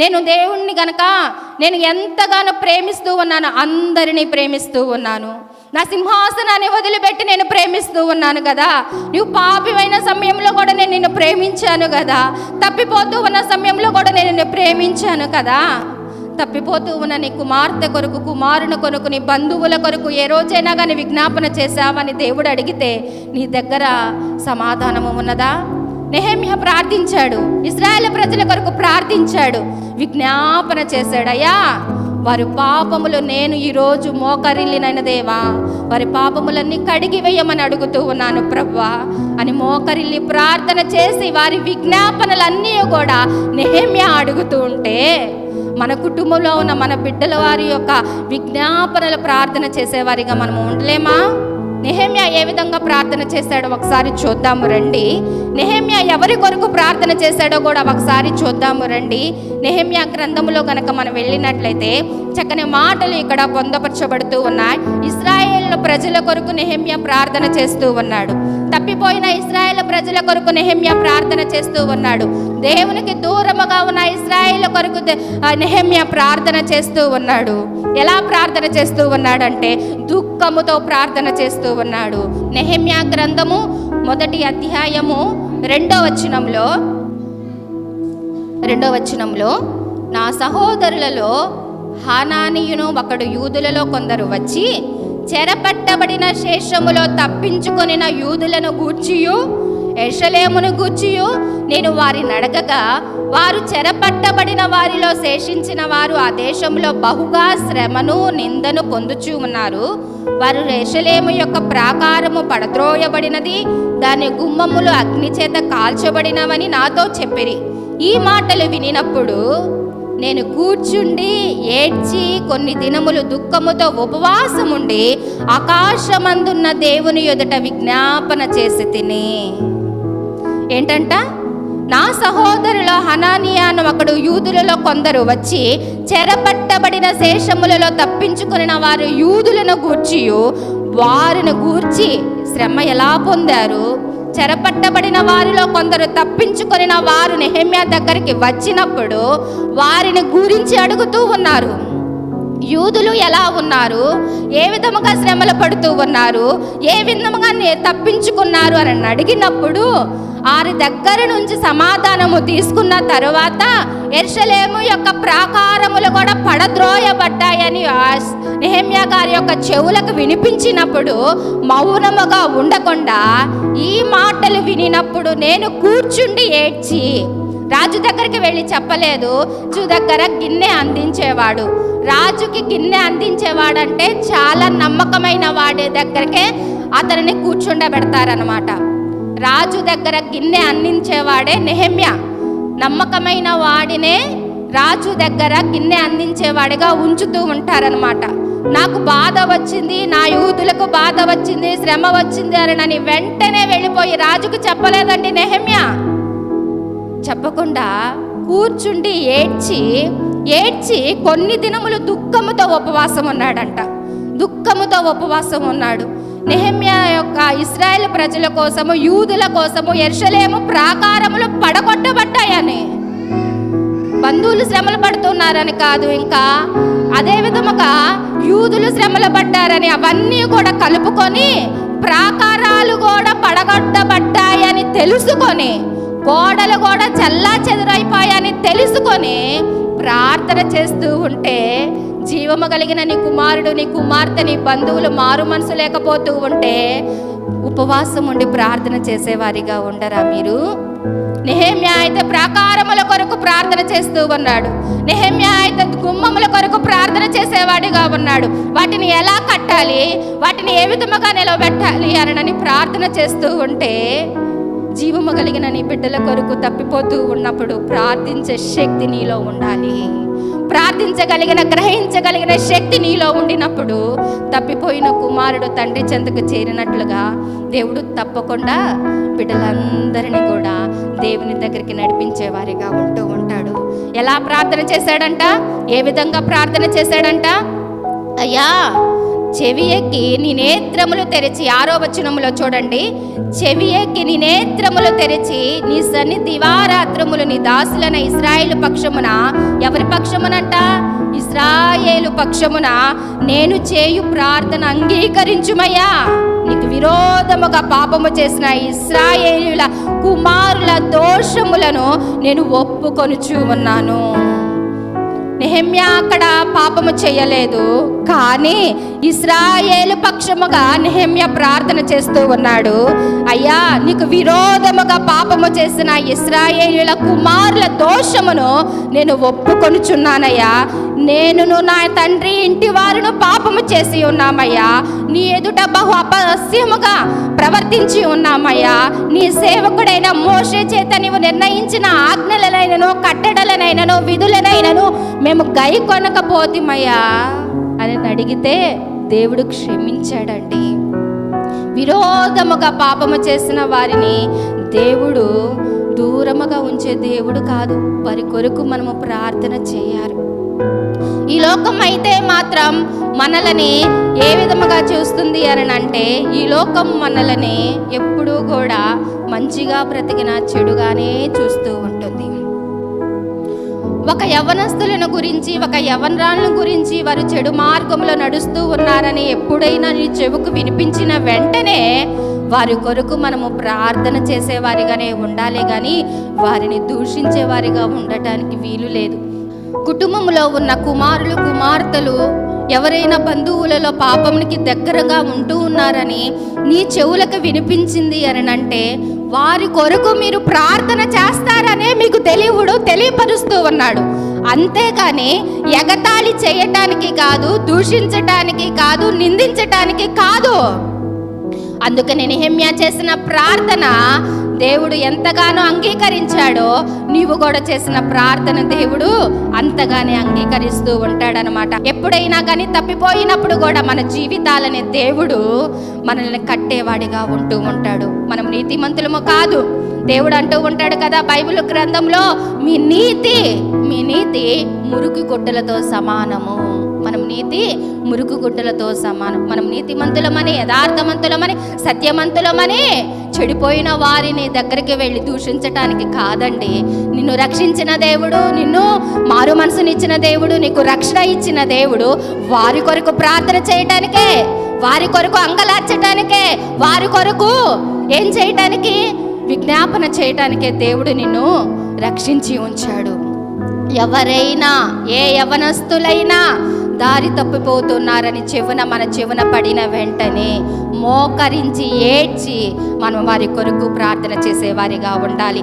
నేను దేవుణ్ణి గనక నేను ఎంతగానో ప్రేమిస్తూ ఉన్నాను అందరినీ ప్రేమిస్తూ ఉన్నాను. నా సింహాసనాన్ని వదిలిపెట్టి నేను ప్రేమిస్తూ ఉన్నాను కదా. నువ్వు పాపివైన సమయంలో కూడా నేను నిన్ను ప్రేమించాను కదా. తప్పిపోతూ ఉన్న సమయంలో కూడా నేను నిన్ను ప్రేమించాను కదా. తప్పిపోతూ ఉన్న నీ కుమార్తె కొరకు కుమారుని కొరకు నీ బంధువుల కొరకు ఏ రోజైనా కానీ విజ్ఞాపన చేశావని దేవుడు అడిగితే నీ దగ్గర సమాధానము ఉన్నదా? నెహమ్య ప్రార్థించాడు. ఇస్రాయేల్ ప్రజల కొరకు ప్రార్థించాడు. విజ్ఞాపన చేశాడయ్యా. వారి పాపములు నేను ఈరోజు మోకరిల్లినైన దేవా. వారి పాపములన్నీ కడిగి వేయమని అడుగుతూ ఉన్నాను ప్రవ్వా. అని మోకరిల్లి ప్రార్థన చేసి వారి విజ్ఞాపనలన్నీ కూడా నేమ్యా అడుగుతూ ఉంటే మన కుటుంబంలో ఉన్న మన బిడ్డల వారి యొక్క విజ్ఞాపనల ప్రార్థన చేసేవారిగా మనం ఉండలేమా? నెహమ్యా ఏ విధంగా ప్రార్థన చేశాడో ఒకసారి చూద్దాము రండి. నెహమ్యా ఎవరి కొరకు ప్రార్థన చేశాడో కూడా ఒకసారి చూద్దాము రండి. నెహమ్యా గ్రంథములో కనుక మనం వెళ్ళినట్లయితే చక్కని మాటలు ఇక్కడ పొందపరచబడుతూ ఉన్నాయి. ఇస్రాయేల్ ప్రజల కొరకు నెహమ్య ప్రార్థన చేస్తూ ఉన్నాడు. తప్పిపోయిన ఇస్రాయేల్ ప్రజల కొరకు నెహమ్య ప్రార్థన చేస్తూ ఉన్నాడు. దేవునికి దూరముగా ఉన్న ఇస్రాయేల్ కొరకు నెహమ్య ప్రార్థన చేస్తూ ఉన్నాడు. ఎలా ప్రార్థన చేస్తూ ఉన్నాడంటే దుఃఖముతో ప్రార్థన చేస్తూ ఉన్నాడు. నెహమ్య గ్రంథము మొదటి అధ్యాయము రెండో వచనంలో రెండో వచనంలో నా సహోదరులలో హానానీయును ఒకడు యూదులలో కొందరు వచ్చి చెరపట్టబడిన శేషములో తప్పించుకొనిన యూదులను గూర్చియు ఎషలేమును గూర్చియు. నేను వారిని నడకగా వారు చెరపట్టబడిన వారిలో శేషించిన వారు ఆ దేశంలో బహుగా శ్రమను నిందను పొందుచూ ఉన్నారు. వారు ఎషలేము యొక్క ప్రాకారము పడద్రోయబడినది దాని గుమ్మములు అగ్ని చేత కాల్చబడినవని నాతో చెప్పిరి. ఈ మాటలు వినినప్పుడు నేను కూర్చుండి ఏడ్చి కొన్ని దినములు దుఃఖముతో ఉపవాసముండి ఆకాశమందున్న దేవుని ఎదుట విజ్ఞాపన చేసి తిని. ఏంటంట? నా సహోదరులో హనానియాను ఒకడు యూదులలో కొందరు వచ్చి చెరపట్టబడిన శేషములలో తప్పించుకున్న వారు యూదులను గూర్చియు వారిని గూర్చి శ్రమ ఎలా పొందారు? చెరపట్టబడిన వారిలో కొందరు తప్పించుకొనిన వారు నెహమ్యా దగ్గరికి వచ్చినప్పుడు వారిని గురించి అడుగుతూ ఉన్నారు. యూదులు ఎలా ఉన్నారు? ఏ విధముగా శ్రమలు పడుతూ ఉన్నారు? ఏ విధముగా నే- తప్పించుకున్నారు అని అడిగినప్పుడు వారి దగ్గర నుంచి సమాధానము తీసుకున్న తరువాత ఎర్షలేము యొక్క ప్రాకారములు కూడా పడద్రోయబడ్డాయని ఆ నెహమ్యా గారి యొక్క చెవులకు వినిపించినప్పుడు మౌనముగా ఉండకుండా ఈ మాటలు వినినప్పుడు నేను కూర్చుండి ఏడ్చి రాజు దగ్గరికి వెళ్ళి చెప్పలేదు. రాజు దగ్గర గిన్నె అందించేవాడు. రాజుకి గిన్నె అందించేవాడంటే చాలా నమ్మకమైన వాడి దగ్గరకే అతనిని కూర్చుండబెడతారనమాట రాజు దగ్గర గిన్నె అందించేవాడే నెహమ్య. నమ్మకమైన వాడినే రాజు దగ్గర గిన్నె అందించేవాడిగా ఉంచుతూ ఉంటారనమాట నాకు బాధ వచ్చింది నా యూదులకు బాధ వచ్చింది శ్రమ వచ్చింది అని నన్ను వెంటనే వెళ్ళిపోయి రాజుకు చెప్పలేదండి నెహమ్య. చెప్పకుండా కూర్చుండి ఏడ్చి ఏడ్చి కొన్ని దినములు దుఃఖముతో ఉపవాసం ఉన్నాడంట. దుఃఖముతో ఉపవాసం ఉన్నాడు. నెహమ్యా యొక్క ఇస్రాయేల్ ప్రజల కోసము యూదుల కోసము ఎర్షలేము ప్రాకారములు పడగొట్టబడ్డాయని. బంధువులు శ్రమలు పడుతున్నారని కాదు ఇంకా అదే విధముగా యూదులు శ్రమలు పడ్డారని అవన్నీ కూడా కలుపుకొని ప్రాకారాలు కూడా పడగొట్టబడ్డాయని తెలుసుకొని గోడలు కూడా చల్లా చెదరైపోయాయని తెలుసుకొని ప్రార్థన చేస్తూ ఉంటే జీవము కలిగిన నీ కుమారుడు నీ కుమార్తె నీ బంధువులు మారు మనసు లేకపోతూ ఉంటే ఉపవాసం ఉండి ప్రార్థన చేసేవారిగా ఉండరా మీరు? నెహమ్యా అయితే ప్రాకారముల కొరకు ప్రార్థన చేస్తూ ఉన్నాడు. నెహమ్యా అయితే గుమ్మముల కొరకు ప్రార్థన చేసేవాడిగా ఉన్నాడు. వాటిని ఎలా కట్టాలి? వాటిని ఏ విధముగా నిలబెట్టాలి? అనని ప్రార్థన చేస్తూ ఉంటే జీవము కలిగిన నీ బిడ్డల కొరకు తప్పిపోతూ ఉన్నప్పుడు ప్రార్థించే శక్తి నీలో ఉండాలి. ప్రార్థించగలిగిన గ్రహించగలిగిన శక్తి నీలో ఉండినప్పుడు తప్పిపోయిన కుమారుడు తండ్రి చెంతకు చేరినట్లుగా దేవుడు తప్పకుండా బిడ్డలందరినీ కూడా దేవుని దగ్గరికి నడిపించేవారిగా ఉంటూ ఉంటాడు. ఎలా ప్రార్థన చేశాడంట? ఏ విధంగా ప్రార్థన చేశాడంట? అయ్యా చెవి ఎక్కి నీ నేత్రములు తెరిచి ఆరో వచనములో చూడండి. చెవి ఎక్కి నీ నేత్రములు తెరిచి నీ సన్ని దివారాత్రములు నీ దాసులైన ఇస్రాయేలు పక్షమున. ఎవరి పక్షమునంట? ఇస్రాయేలు పక్షమున. నేను చేయు ప్రార్థన అంగీకరించుమయ్యా. నీకు విరోధముగా పాపము చేసిన ఇస్రాయేలుల కుమారుల దోషములను నేను ఒప్పుకొనుచు ఉన్నాను నెహమ్యా అక్కడ పాపము చేయలేదు. కానీ ఇస్రాయేలు పక్షముగా నెహమ్య ప్రార్థన చేస్తూ ఉన్నాడు. అయ్యా నీకు విరోధముగా పాపము చేసిన ఇస్రాయేలుల కుమారుల దోషమును నేను ఒప్పుకొనుచున్నానయ్యా. నేనును నా తండ్రి ఇంటి వారును పాపము చేసి ఉన్నామయ్యా. నీ ఎదుట బహు అపస్యముగా ప్రవర్తించి ఉన్నామయ్యా. నీ సేవకుడైన మోషే చేత నీవు నిర్ణయించిన ఆజ్ఞలనైనను కట్టడలనైనను విధులనైనను మేము గై కొనకపోతిమయ్యా అని అడిగితే దేవుడు క్షమించాడండి. విరోధముగా పాపము చేసిన వారిని దేవుడు దూరముగా ఉంచే దేవుడు కాదు. వారి కొరకు మనము ప్రార్థన చేయాలి. లోకం అయితే మాత్రం మనలని ఏ విధముగా చూస్తుంది అని అంటే ఈ లోకం మనలని ఎప్పుడూ కూడా మంచిగా బ్రతికిన చెడుగానే చూస్తూ ఉంటుంది. ఒక యవనస్తులను గురించి ఒక యవనరాలను గురించి వారు చెడు మార్గంలో నడుస్తూ ఉన్నారని ఎప్పుడైనా నీ చెవుకు వినిపించిన వెంటనే వారి కొరకు మనము ప్రార్థన చేసేవారిగానే ఉండాలి కానీ వారిని దూషించేవారిగా ఉండటానికి వీలు లేదు. కుటుంబంలో ఉన్న కుమారులు కుమార్తెలు ఎవరైనా బంధువులలో పాపమునికి దగ్గరగా ఉంటూ ఉన్నారని నీ చెవులకు వినిపించింది అని అంటే వారి కొరకు మీరు ప్రార్థన చేస్తారనే మీకు తెలివుడు తెలియపరుస్తూ ఉన్నాడు. అంతేగాని ఎగతాళి చేయటానికి కాదు దూషించటానికి కాదు నిందించటానికి కాదు. అందుకని నెహమ్యా చేసిన ప్రార్థన దేవుడు ఎంతగానో అంగీకరించాడో నీవు కూడా చేసిన ప్రార్థన దేవుడు అంతగానే అంగీకరిస్తూ ఉంటాడనమాట. ఎప్పుడైనా కానీ తప్పిపోయినప్పుడు కూడా మన జీవితాలనే దేవుడు మనల్ని కట్టేవాడిగా ఉంటూ ఉంటాడు. మనం నీతిమంతులము కాదు. దేవుడు అంటూ ఉంటాడు కదా బైబిల్ గ్రంథంలో మీ నీతి మీ నీతి మురికి గుడ్డలతో సమానము. మనం నీతి మురుకు గుడ్డలతో సమానం. మనం నీతిమంతులమని యథార్థమంతులమని సత్యమంతులమని చెడిపోయిన వారిని దగ్గరికి వెళ్ళి దూషించటానికి కాదండి. నిన్ను రక్షించిన దేవుడు నిన్ను మారు మనసునిచ్చిన దేవుడు నీకు రక్షణ ఇచ్చిన దేవుడు వారి కొరకు ప్రార్థన చేయటానికే వారి కొరకు అంగలార్చటానికే వారి కొరకు ఏం చేయటానికి? విజ్ఞాపన చేయటానికే దేవుడు నిన్ను రక్షించి ఉంచాడు. ఎవరైనా ఏ యవనస్తులైనా దారి తప్పిపోతున్నారని చెవున మన చెవున పడిన వెంటనే మోకరించి ఏడ్చి మనం వారి కొరకు ప్రార్థన చేసేవారిగా ఉండాలి.